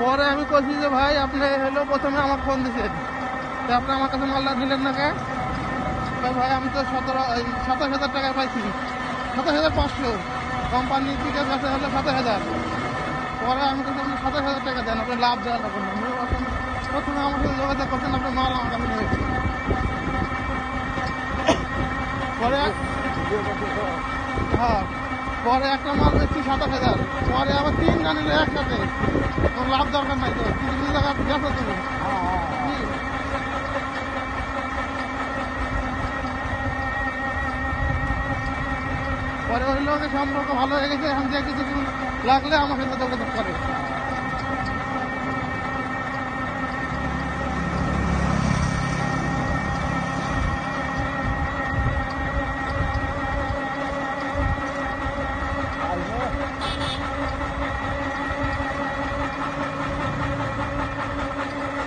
পরে আমি বলছি যে, ভাই, আপনি হলো প্রথমে আমার ফোন দিয়েছেন তো আপনি আমার কাছে মালটা দিলেন না কে ভাই, আমি তো সতেরো সাতাশ হাজার টাকা পাইছি। সাতাশ হাজার পাঁচশো। কোম্পানি থেকে কাছে হলো সাতাশ হাজার। পরে আমি কিন্তু আপনি সাতাশ হাজার টাকা দেন আপনি লাভ দেওয়ার না। করলেন প্রথমে আমার সাথে যোগাযোগ করছেন আপনি মাল আমার কাছে নিয়ে। পরে হ্যাঁ পরে একটা মাল বেচছি সাতাশ হাজার। পরে আবার তিন না নিলে একসাথে। তোর লাভ দরকার নাই তো কিছু কিছু জায়গা গেছো তুমি? পরে ওই লোকের সম্পর্ক ভালো হয়ে গেছে, এখন যে কিছু লাগলে আমার সাথে যোগাযোগ করে